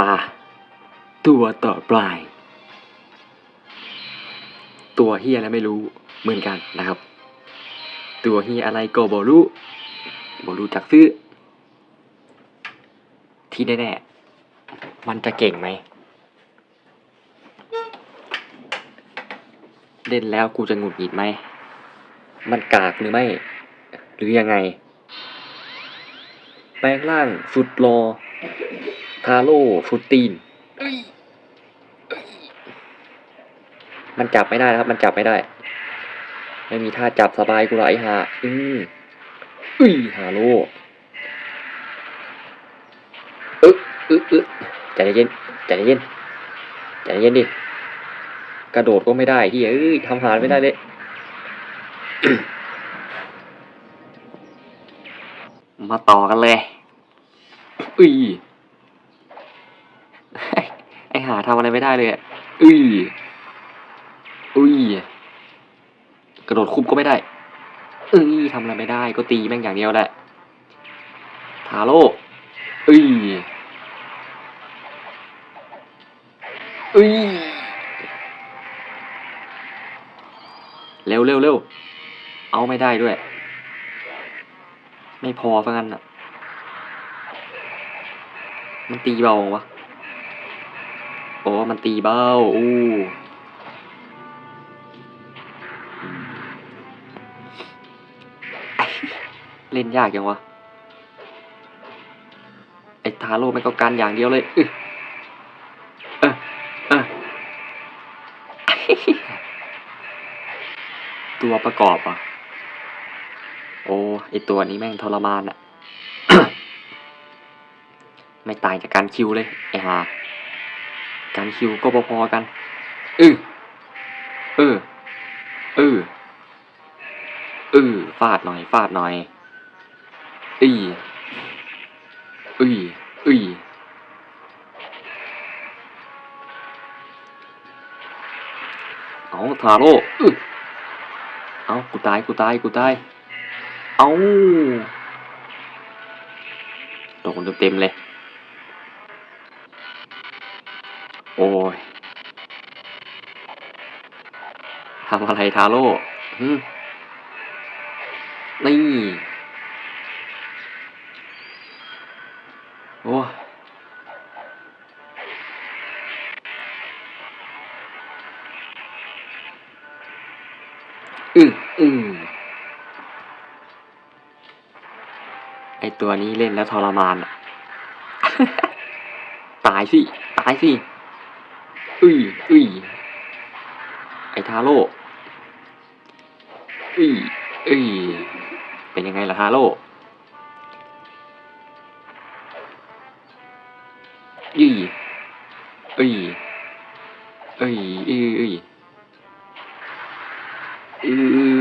มา ตัวต่อปลาย ตัวเฮียอะไรไม่รู้เหมือนกันนะครับ ตัวเฮียอะไรก็บอรู้บอรู้จักซื้อ ที่แน่ๆมันจะเก่งไหมเล่นแล้วกูจะหงุดหงิดไหม มันกากหรือไม่ หรือยังไง แปลงร่างสุดรอ ทาโร่ฟุตตีนมันจับไม่ได้นะครับ มันจับไม่ได้ ไม่มีท่าจับสบายกูละไอ้ห่าอืมอุ้ยฮาโลอึ๊อึ๊อึ๊ใจเย็นใจเย็นใจเย็นดิ กระโดดก็ไม่ได้ที่เอ้ยทำหานไม่ได้เลยมาต่อกันเลยอุ้ย ไอหาทำอะไรไม่ได้เลยอะอุ้ยอุ้ยกระโดดคุบก็ไม่ได้เอ้ยทำอะไรไม่ได้ก็ตีแม่งอย่างเดียวแหละทาโร่เอ้ยเอ้ยเร็วเร็วเร็วเอาไม่ได้ด้วย ไม่พอซะงั้นอะ มันตีเบาวะ โอ้มันตีเบาอู้เล่นยากยังวะ ไอ้ทาโร่ไม่ก็การอย่างเดียวเลยอึเออเออตัวประกอบอะ โอ้ไอตัวนี้แม่งทรมานอะไม่ตางจากการคิวเลย ไอหา การคิวก็พอๆกันเออเออเออเออฟาดหน่อย ฟาดหน่อยอีอีอีเอาทาโร่อึเอากูตาย กูตาย กูตาย เอาโดนเต็มๆเลย โอ้ยทำอะไรทาโร่นี่ โอ้ยอืออือไอตัวนี้เล่นแล้วทรมานอะตายสิ ตายสิ อุ้ยอุ้ยไอทาโร่อุ้ยอุ้ยเป็นยังไงล่ะทาโร่อุ้ยอุ้ยอุ้ยอุ้ยอุ้ยอุ้ยอุ้ย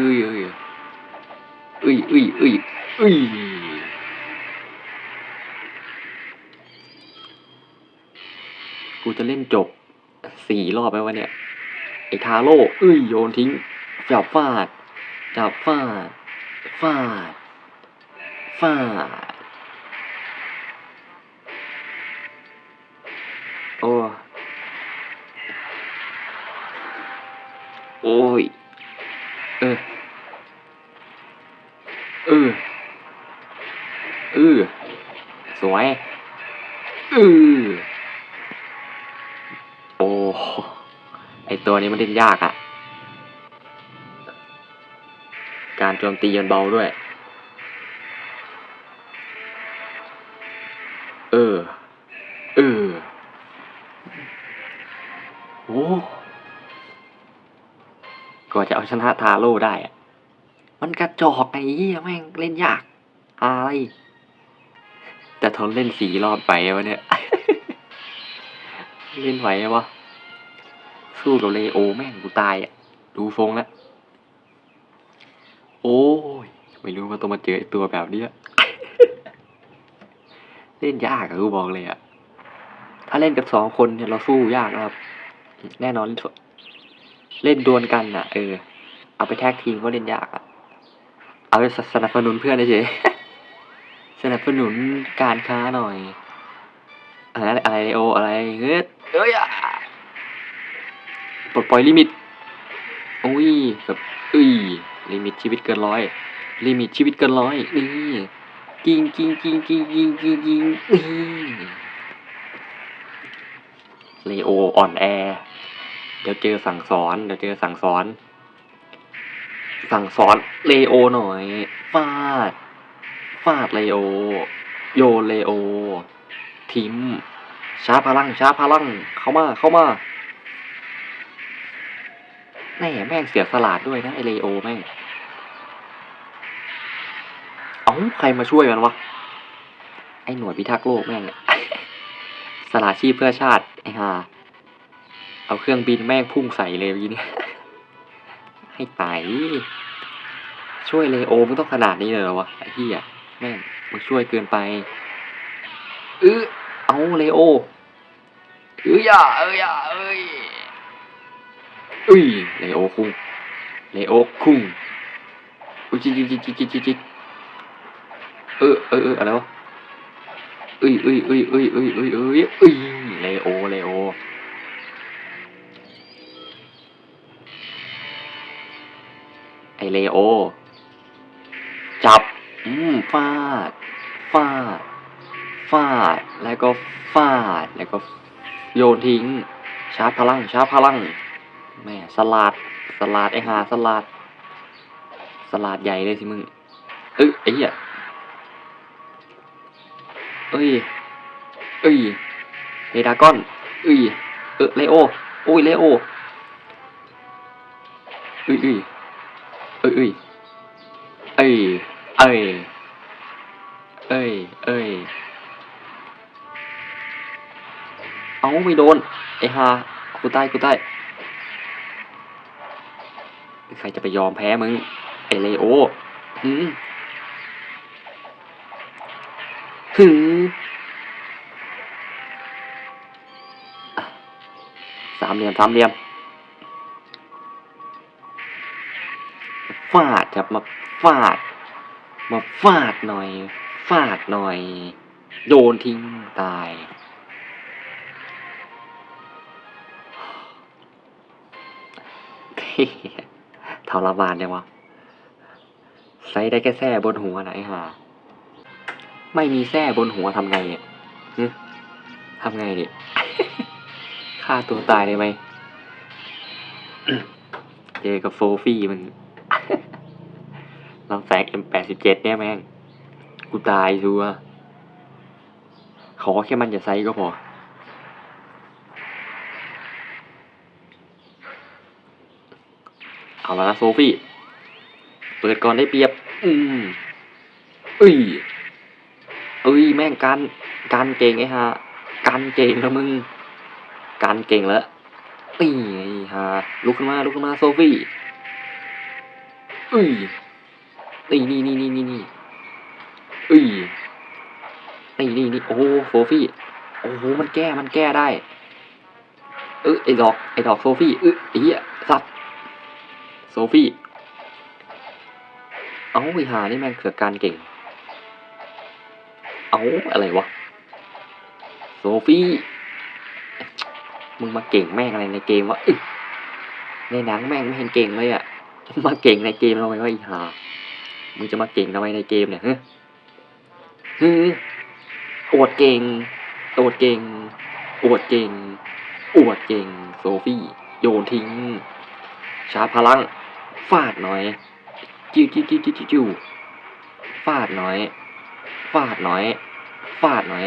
สี่รอบไปวะเนี่ย ไอ้ทาโร่เอ้ยโยนทิ้ง จับฟาด จับฟาด ฟาด ฟาด โอ้โอ้ย เออ เออ เออ สวย เออ ไอตัวนี้มันเล่นยากอะ่ะ การโจมตีมันเบาด้วย เออ เออ โอ้กว่าจะเอาชนะทาโร่ได้อะมันกระจอกไอ้เหี้ยแม่งเล่นยาก อะไร แต่ทนเล่นสีรอบไปวะเนี่ย เล่นไหววะ สู้กับเลโอแม่งกูตายอะ ดูฟงแล้ว โอ้ย ไม่รู้ว่าต้องมาเจอไอตัวแบบเนี้ยเล่นยากอะกูบอกเลยอะถ้าเล่นกับสองคนเนี่ยเราสู้ยากนะครับ แน่นอน เล่นดวลกันอะเออ เอาไปแท็กทีมก็เล่นยากอะเอาไปสนับสนุนเพื่อนเฉยสนับสนุนการค้าหน่อย อะไรอะไรโออะไรเฮ้ยเอ้ยอะ ปลดปล่อยลิมิตโอ้ยแบบเอ้ยลิมิตชีวิตเกินร้อยลิมิตชีวิตเกินร้อยนี่กิงกิงกิงกิงกิงกิงกิงเลโออ่อนแอเดี๋ยวเจอสั่งสอนเดี๋ยวเจอสั่งสอน สั่งสอนเลโอหน่อยฟาดฟาดเลโอ โยเลโอ ทิมช้าพลังช้าพลัง เข้ามาเข้ามา แน่แม่งเสียสลาดด้วยนะไอเลโอแม่ง เอ้าใครมาช่วยมันวะ ไอหน่วยพิทักษ์โลกแม่งสละชีพเพื่อชาติไอฮาเอาเครื่องบินแม่งพุ่งใส่เลยเมื่อกี้เนี่ยให้ตายช่วยเลโอมึงต้องขนาดนี้เลยเหรอวะไอ้เหี้ยแม่งมึงช่วยเกินไปเออเอาเลโอเอ้ยอย่าเอ้ยอย่าเอ้ย อุ้ยเลโอคุงเลโอคุงอุ้ยจิจิจิจิจิจิจิเออเออเอออะไรวะเอ้ยเอ้ยเอ้ยเอ้ยเอ้ยเอ้ยเอ้ยเอ้ยเลโอเลโอไอเลโอ จับ อืมฟาด ฟาด ฟาด แล้วก็ฟาด แล้วก็โยนทิ้ง ชาร์จพลัง ชาร์จพลัง แม่สลัดสลัดไอหาสลัดสลัดใหญ่เลยสิมึงเอ้ยไอ้เหี้ยเอ้ยเอ้ยเฮดากอนเอ้ยเออเลโอโอ้ยเลโอเอ้ยเอ้ยเอ้ยเอ้ยเอ้ยเอ้ยเอ้ยเอ้ยเอาไม่โดนไอ้ฮากูใต้กูใต้ ใครจะไปยอมแพ้มึงไอ้เลโอหืมหืมสามเหลี่ยมสามเหลี่ยมฟาดครับมาฟาด มาฟาดหน่อย ฟาดหน่อยโยนทิ้งตาย ทรมานเนี่ยวะใส่ได้แค่แส้บนหัวนะไอ้ห่าไม่มีแส้บนหัวทำไงเนี่ยทำไงเนี่ยฆ่าตัวตายได้ไหมเจอกับโฟฟี่มันลำแสง M87 เนี่ยแม่ง กูตายชัวขอแค่มันอย่าไซก็พอ เอาแล้วนะโซฟี่ เปิดก่อนได้เปรียบ อืมเอ้ยเอ้ยแม่งการการเก่งไอ้ฮะการเก่งแล้วมึง การเก่งแล้วนี่ไอ้ฮะลุกขึ้นมาลุกขึ้นมาโซฟี่เอ้ยนี่นี่นี่นี่นี่นี่เอ้ยนี่นี่นี่โอ้โหโซฟี่โอ้โหมันแก้มันแก้ได้ เออไอดอกไอดอกโซฟี่เออไอ้เหี้ยสัตว์ โซฟี่ เอ้าไอหานี่แม่งเขือการเก่ง เอ้าอะไรวะ โซฟี่ มึงมาเก่งแม่งอะไรในเกมวะอึ๊ะในหนังแม่งไม่เห็นเก่งเลยอะมาเก่งในเกมทำไมวะอีหามึงจะมาเก่งทำไมในเกมเนี่ยฮะฮึอวดเก่งอวดเก่งอวดเก่งอวดเก่ง โซฟี่ โยนทิ้ง ชาร์จพลัง ฟาดหน่อย จิ้วจิ้วจิ้วจิ้วจิ้วฟาดหน่อย ฟาดหน่อย ฟาดหน่อย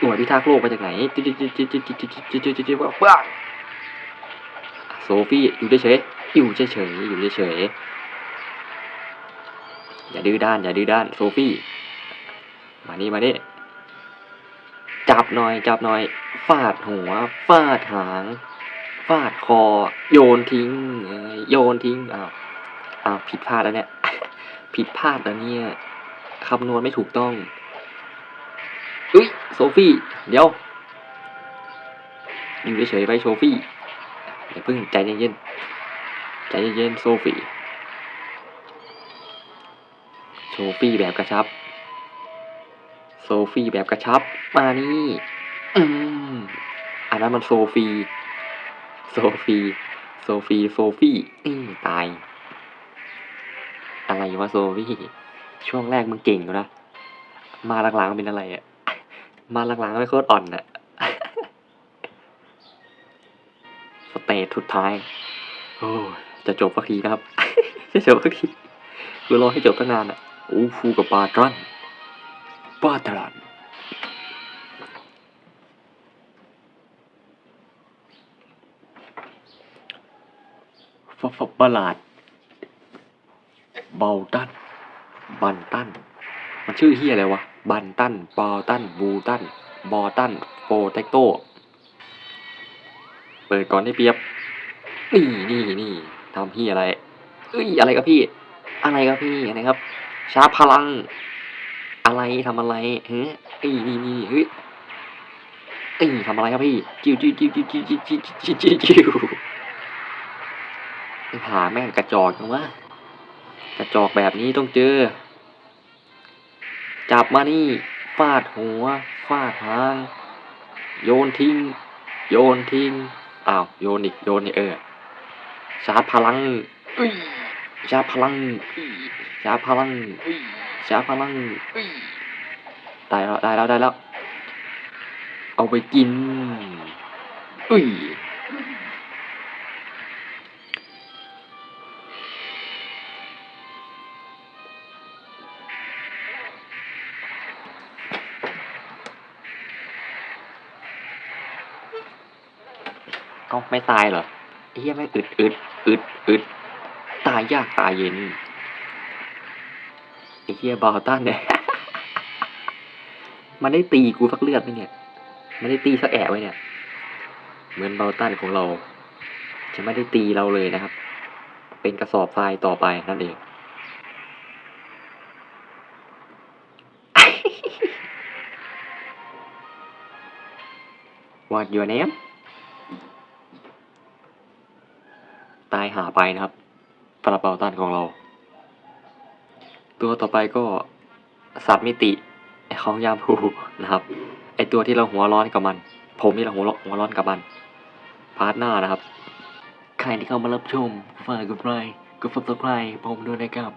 หน่วยพิทักษ์โลกมาจากไหนจิ้วจิ้วจิ้วจิ้วจิ้วจิ้วจิ้วจิ้วจิ้วจิ้วว้าโซฟี่อยู่เฉยๆอยู่เฉยๆอยู่เฉยๆอย่าดื้อด้าน อย่าดื้อด้าน โซฟี่ มานี่มานี่จับหน่อย จับหน่อย ฟาดหัว ฟาดหาง ฟาดคอ โยนทิ้ง โยนทิ้ง อ้าว อ้าว ผิดพลาดแล้วเนี่ย ผิดพลาดแล้วเนี่ย คำนวณไม่ถูกต้องเอ้ย โซฟี่ เดี๋ยว อยู่เฉยๆไปโซฟี่อย่าเพิ่งใจเย็นๆ ใจเย็นๆ โซฟี่ โซฟี่แบบกระชับ โซฟี่แบบกระชับ มานี่ อืมอันนั้นมันโซฟี โซฟี โซฟี โซฟี่ตาย อะไรวะโซฟี่ ช่วงแรกมึงเก่งนะ มาหลังๆเป็นอะไรอะมาหลังๆไม่โคตรอ่อนอะสเตจสุดท้าย โอ้จะจบสักทีนะครับ จะจบสักที คือรอให้จบตั้งนานอะอูฟูกับบาตรันบาตรัน ฟฟบลาด เบาตัน บันตัน มันชื่อเฮียอะไรวะ บันตันบอตัน บูตัน บอตัน โปเตโต เปิดก่อนได้เปรียบ นี่นี่นี่ทำพี่อะไรเอ้ย อะไรครับพี่ อะไรครับพี่อะไรครับ ชาร์พลัง อะไรทำอะไรเฮ้ยนี่นี่เฮ้ยเอ้ยทำอะไรครับพี่ จิ้วจิ้วจิ้วจิ้วจิ้วจิ้วจิ้วจิ้วจิ้วจิ้ว ไอ้ผาแม่งกระจอกจังวะกระจอกแบบนี้ต้องเจอ จับมานี่ฟาดหัวฟาดหาง โยนทิ้ง โยนทิ้งอ้าวโยนอีกโยนอีกเออชาร์จพลังชาร์จพลังชาร์จพลังชาร์จพลังได้แล้วได้แล้วได้แล้ว เอาไปกินอุ้ย ไม่ตายเหรอไอ้เหี้ยไม่งอึดอึดอึดอึดตายยากตายเย็นไอ้เหี้ยบาลตันเนี่ยมันได้ตีกูสักเลือดไหมเนี่ยมันได้ตีสักแอะไว้เนี่ย เหมือนบาลตันของเรา จะไม่ได้ตีเราเลยนะครับ เป็นกระสอบทรายต่อไปนั่นเอง What your name ตายหาไปนะครับปลาเปาตันของเรา ตัวต่อไปก็สัตว์มิติของยามภูนะครับไอตัวที่เราหัวร้อนกับมัน ผมนี่เราหัวร้อนหัวร้อนกับมัน พาร์ทหน้านะครับ ใครที่เข้ามารับชมฝากกดไลค์กด subscribe ผมด้วยนะครับ